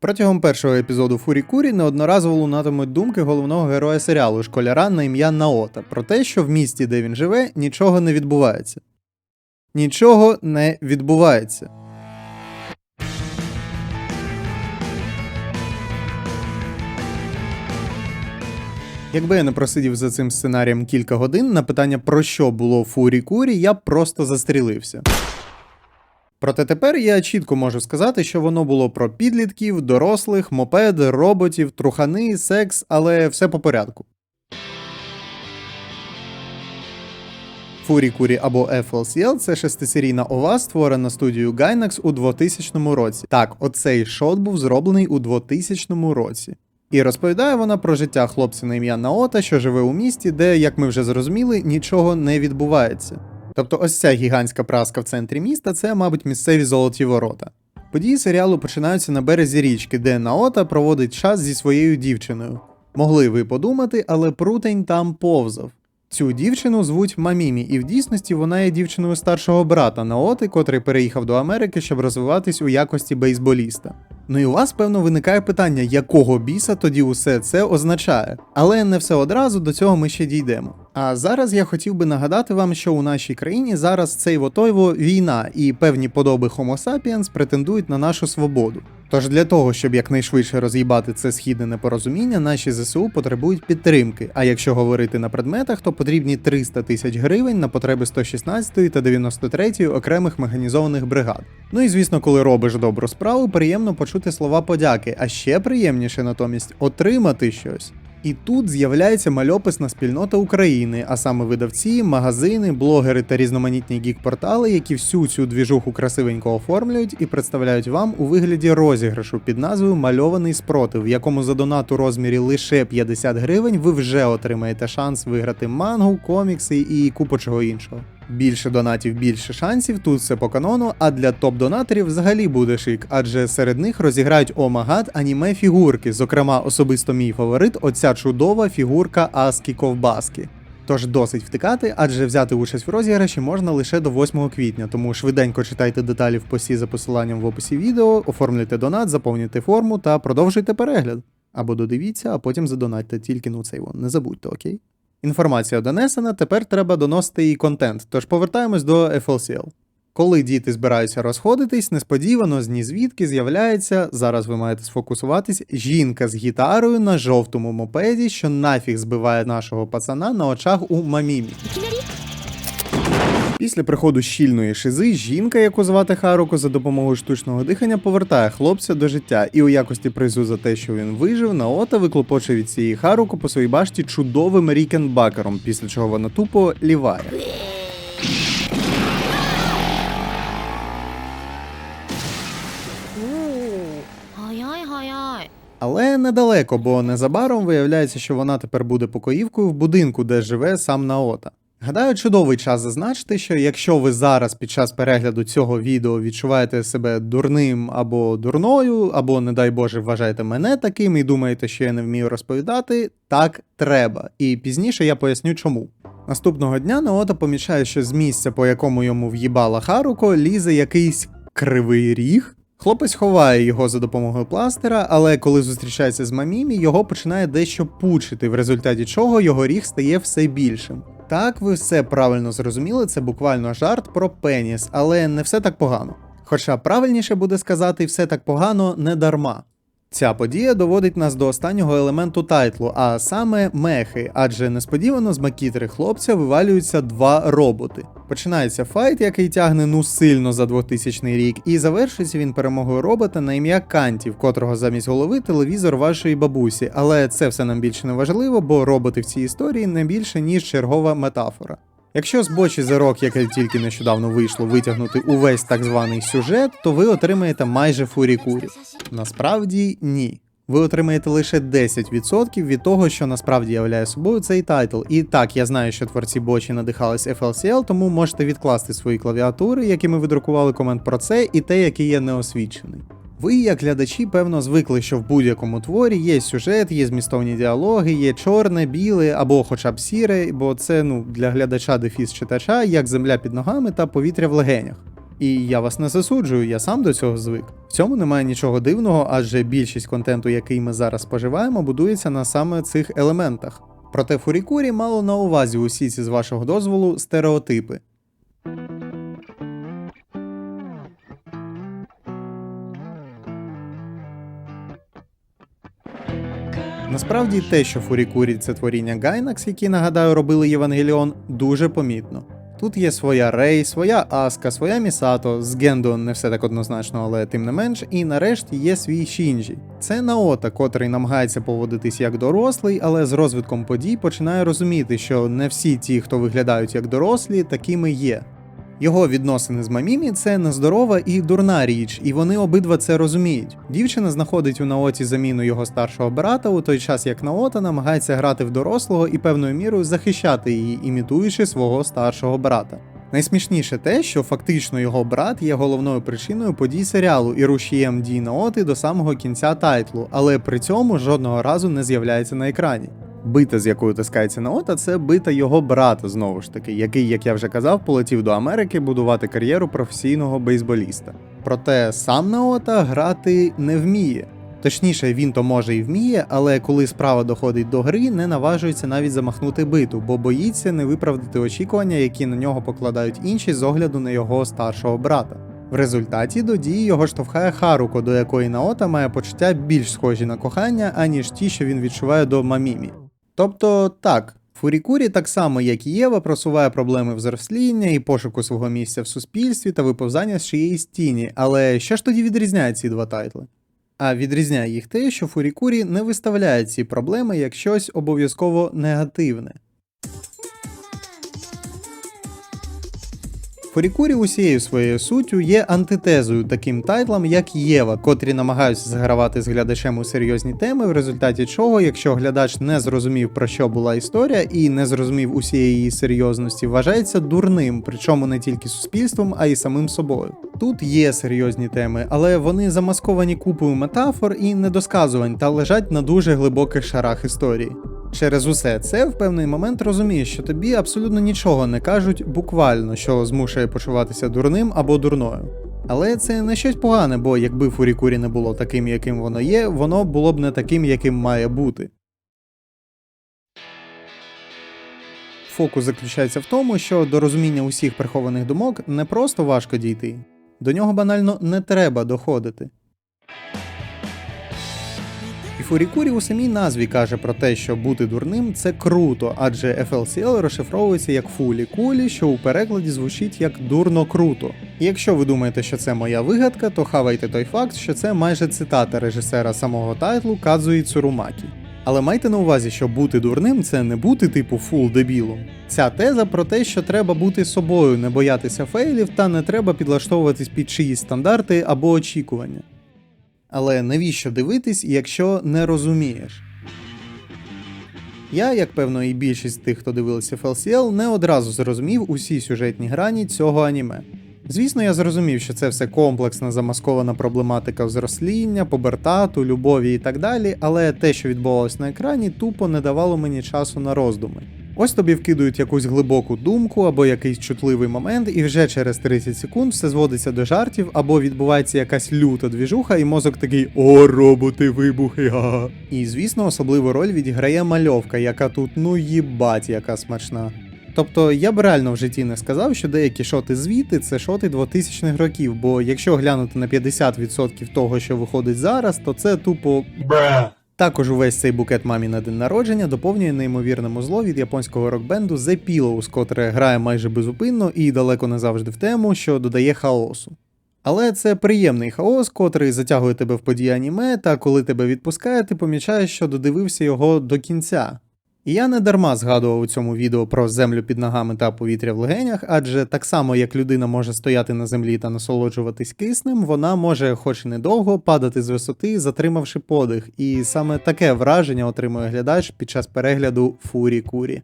Протягом першого епізоду Фурі Курі неодноразово лунатимуть думки головного героя серіалу школяра на ім'я Наота про те, що в місті, де він живе, нічого не відбувається. Нічого не відбувається. Якби я не просидів за цим сценарієм кілька годин, на питання про що було Фурі Курі, я просто застрілився. Проте тепер я чітко можу сказати, що воно було про підлітків, дорослих, мопеди, роботів, трухани, секс, але все по порядку. Фурі Курі або FLCL – це шестисерійна ова, створена студією Gainax у 2000 році. Так, оцей шот був зроблений у 2000 році. І розповідає вона про життя хлопця на ім'я Наота, що живе у місті, де, як ми вже зрозуміли, нічого не відбувається. Тобто ось ця гігантська праска в центрі міста це, мабуть, місцеві золоті ворота. Події серіалу починаються на березі річки, де Наота проводить час зі своєю дівчиною. Могли ви подумати, але прутень там повзав. Цю дівчину звуть Мамімі, і в дійсності вона є дівчиною старшого брата Наоти, котрий переїхав до Америки, щоб розвиватись у якості бейсболіста. Ну і у вас, певно, виникає питання, якого біса тоді усе це означає. Але не все одразу до цього ми ще дійдемо. А зараз я хотів би нагадати вам, що у нашій країні зараз цей вотойво війна, і певні подоби Homo sapiens претендують на нашу свободу. Тож для того, щоб якнайшвидше роз'їбати це східне непорозуміння, наші ЗСУ потребують підтримки. А якщо говорити на предметах, то потрібні 300 тисяч гривень на потреби 116 та 93 окремих механізованих бригад. Ну і звісно, коли робиш добру справу, приємно почути слова подяки, а ще приємніше натомість отримати щось. І тут з'являється мальописна спільнота України, а саме видавці, магазини, блогери та різноманітні гік-портали, які всю цю двіжуху красивенько оформлюють і представляють вам у вигляді розіграшу під назвою Мальований спротив, в якому за донат у розмірі лише 50 гривень ви вже отримаєте шанс виграти мангу, комікси і купу чого іншого. Більше донатів, більше шансів, тут все по канону, а для топ-донаторів взагалі буде шик, адже серед них розіграють омагат аніме фігурки, зокрема особисто мій фаворит, оця чудова фігурка Аскі Ковбаски. Тож досить втикати, адже взяти участь в розіграші можна лише до 8 квітня, тому швиденько читайте деталі в посі за посиланням в описі відео, оформлюйте донат, заповнюйте форму та продовжуйте перегляд. Або додивіться, а потім задонатьте тільки ну цей вон, не забудьте, окей? Інформація донесена, тепер треба доносити і контент, тож повертаємось до FLCL. Коли діти збираються розходитись, несподівано з нізвідки з'являється, зараз ви маєте сфокусуватись, жінка з гітарою на жовтому мопеді, що нафіг збиває нашого пацана на очах у мамімі. Після приходу щільної шизи, жінка, яку звати Харуко, за допомогою штучного дихання повертає хлопця до життя, і у якості призу за те, що він вижив, Наота виклопоче від цієї Харуко по своїй башті чудовим рікенбакером, після чого вона тупо ліває. Але недалеко, бо незабаром виявляється, що вона тепер буде покоївкою в будинку, де живе сам Наота. Гадаю, чудовий час зазначити, що якщо ви зараз під час перегляду цього відео відчуваєте себе дурним або дурною, або, не дай Боже, вважаєте мене таким і думаєте, що я не вмію розповідати, так треба. І пізніше я поясню чому. Наступного дня Наота помічає, що з місця, по якому йому в'їбала Харуко, лізе якийсь кривий ріг. Хлопець ховає його за допомогою пластира, але коли зустрічається з мамімі, його починає дещо пучити, в результаті чого його ріг стає все більшим. Так, ви все правильно зрозуміли, це буквально жарт про пеніс, але не все так погано. Хоча правильніше буде сказати, все так погано не дарма. Ця подія доводить нас до останнього елементу тайтлу, а саме мехи, адже несподівано з макітри хлопця вивалюються два роботи. Починається файт, який тягне ну сильно за 2000 рік, і завершується він перемогою робота на ім'я Канті, в котрого замість голови телевізор вашої бабусі. Але це все нам більше не важливо, бо роботи в цій історії не більше ніж чергова метафора. Якщо з бочі за рок, яке тільки нещодавно вийшло, витягнути увесь так званий сюжет, то ви отримаєте майже фурі-курі. Насправді ні. Ви отримаєте лише 10% від того, що насправді являє собою цей тайтл. І так, я знаю, що творці бочі надихались FLCL, тому можете відкласти свої клавіатури, якими ви друкували комент про це, і те, який є неосвічений. Ви, як глядачі, певно, звикли, що в будь-якому творі є сюжет, є змістовні діалоги, є чорне, біле або хоча б сіре, бо це ну для глядача дефіс читача як земля під ногами та повітря в легенях. І я вас не засуджую, я сам до цього звик. В цьому немає нічого дивного, адже більшість контенту, який ми зараз споживаємо, будується на саме цих елементах. Проте Фурікурі мало на увазі усі ці з вашого дозволу стереотипи. Насправді те, що Фурікурі це творіння Гайнакс, які, нагадаю, робили Євангеліон, дуже помітно. Тут є своя Рей, своя Аска, своя Місато, з Гендо не все так однозначно, але тим не менш, і нарешті є свій Шінджі. Це Наота, котрий намагається поводитись як дорослий, але з розвитком подій починає розуміти, що не всі ті, хто виглядають як дорослі, такими є. Його відносини з Мамімі це нездорова і дурна річ, і вони обидва це розуміють. Дівчина знаходить у Наоті заміну його старшого брата, у той час як Наота намагається грати в дорослого і певною мірою захищати її, імітуючи свого старшого брата. Найсмішніше те, що фактично його брат є головною причиною подій серіалу і рушієм дій Наоти до самого кінця тайтлу, але при цьому жодного разу не з'являється на екрані. Бита, з якою таскається Наота, це бита його брата, знову ж таки, який, як я вже казав, полетів до Америки будувати кар'єру професійного бейсболіста. Проте сам Наота грати не вміє. Точніше, він то може і вміє, але коли справа доходить до гри, не наважується навіть замахнути биту, бо боїться не виправдати очікування, які на нього покладають інші з огляду на його старшого брата. В результаті до дії його штовхає Харуко, до якої Наота має почуття більш схожі на кохання, аніж ті, що він відчуває до Мамімі. Тобто так, Фурікурі, так само як і Єва, просуває проблеми взросління і пошуку свого місця в суспільстві та виповзання з чиєїсь тіні. Але що ж тоді відрізняє ці два тайтли? А відрізняє їх те, що Фурікурі не виставляє ці проблеми як щось обов'язково негативне. Фурікурі усією своєю суттю є антитезою таким тайтлам, як Єва, котрі намагаються загравати з глядачем у серйозні теми, в результаті чого, якщо глядач не зрозумів про що була історія і не зрозумів усієї її серйозності, вважається дурним, причому не тільки суспільством, а й самим собою. Тут є серйозні теми, але вони замасковані купою метафор і недосказувань та лежать на дуже глибоких шарах історії. Через усе це в певний момент розумієш, що тобі абсолютно нічого не кажуть буквально, що змушує почуватися дурним або дурною. Але це не щось погане, бо якби Фурікурі не було таким, яким воно є, воно було б не таким, яким має бути. Фокус заключається в тому, що до розуміння усіх прихованих думок не просто важко дійти, до нього банально не треба доходити. Фурікурі у самій назві каже про те, що бути дурним це круто, адже FLCL розшифровується як фулі кулі, що у перекладі звучить як дурно круто. І якщо ви думаєте, що це моя вигадка, то хавайте той факт, що це майже цитата режисера самого тайтлу Кадзуї Цурумакі. Але майте на увазі, що бути дурним це не бути типу фул дебілом. Ця теза про те, що треба бути собою, не боятися фейлів та не треба підлаштовуватись під чиїсь стандарти або очікування. Але навіщо дивитись, якщо не розумієш? Я, як певно, і більшість тих, хто дивилися FLCL, не одразу зрозумів усі сюжетні грані цього аніме. Звісно, я зрозумів, що це все комплексна замаскована проблематика взросління, побертату, любові і так далі, але те, що відбувалось на екрані, тупо не давало мені часу на роздуми. Ось тобі вкидують якусь глибоку думку або якийсь чутливий момент, і вже через 30 секунд все зводиться до жартів, або відбувається якась люта двіжуха, і мозок такий О, роботи, вибухи, га. І звісно, особливу роль відіграє мальовка, яка тут ну їбать, яка смачна. Тобто я б реально в житті не сказав, що деякі шоти звіти це шоти 2000-х років, бо якщо глянути на 50% того, що виходить зараз, то це тупо також увесь цей букет мамі на день народження доповнює неймовірне музло від японського рок-бенду The Pillows, котре грає майже безупинно і далеко не завжди в тему, що додає хаосу. Але це приємний хаос, котрий затягує тебе в події аніме, та коли тебе відпускає, ти помічаєш, що додивився його до кінця. Я не дарма згадував у цьому відео про землю під ногами та повітря в легенях, адже так само як людина може стояти на землі та насолоджуватись киснем, вона може, хоч і недовго, падати з висоти, затримавши подих, і саме таке враження отримує глядач під час перегляду Фурі Курі.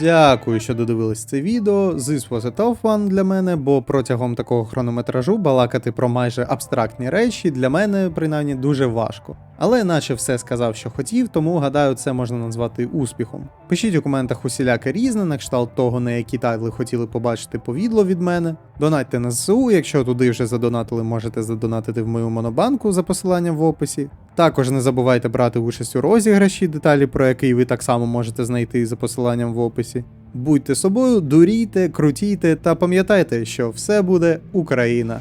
Дякую, що додивились це відео. This was a tough one для мене, бо протягом такого хронометражу балакати про майже абстрактні речі для мене принаймні дуже важко. Але наче все сказав, що хотів, тому гадаю, це можна назвати успіхом. Пишіть у коментах усіляке різне, на кшталт того, на які тайтли хотіли побачити повідло від мене. Донатьте на ЗСУ, якщо туди вже задонатили, можете задонатити в мою монобанку за посиланням в описі. Також не забувайте брати участь у розіграші, деталі про який ви так само можете знайти за посиланням в описі. Будьте собою, дурійте, крутійте та пам'ятайте, що все буде Україна.